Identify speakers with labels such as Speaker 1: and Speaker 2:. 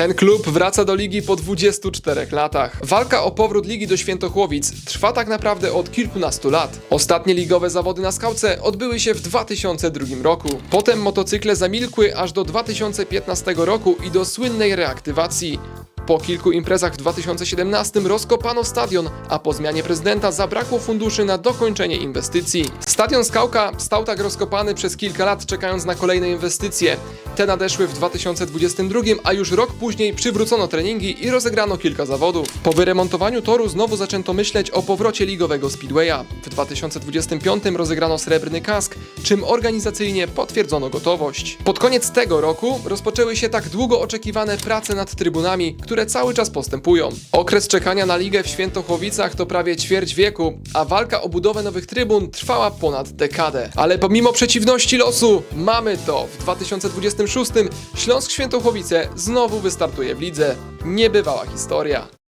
Speaker 1: Ten klub wraca do ligi po 24 latach. Walka o powrót ligi do Świętochłowic trwa tak naprawdę od kilkunastu lat. Ostatnie ligowe zawody na skałce odbyły się w 2002 roku. Potem motocykle zamilkły aż do 2015 roku i do słynnej reaktywacji. Po kilku imprezach w 2017 rozkopano stadion, a po zmianie prezydenta zabrakło funduszy na dokończenie inwestycji. Stadion Skałka stał tak rozkopany przez kilka lat, czekając na kolejne inwestycje. Te nadeszły w 2022, a już rok później przywrócono treningi i rozegrano kilka zawodów. Po wyremontowaniu toru znowu zaczęto myśleć o powrocie ligowego Speedwaya. W 2025 rozegrano srebrny kask, czym organizacyjnie potwierdzono gotowość. Pod koniec tego roku rozpoczęły się tak długo oczekiwane prace nad trybunami, które cały czas postępują. Okres czekania na ligę w Świętochłowicach to prawie ćwierć wieku, a walka o budowę nowych trybun trwała ponad dekadę. Ale pomimo przeciwności losu, mamy to. W 2026 Śląsk Świętochłowice znowu wystartuje w lidze. Niebywała historia.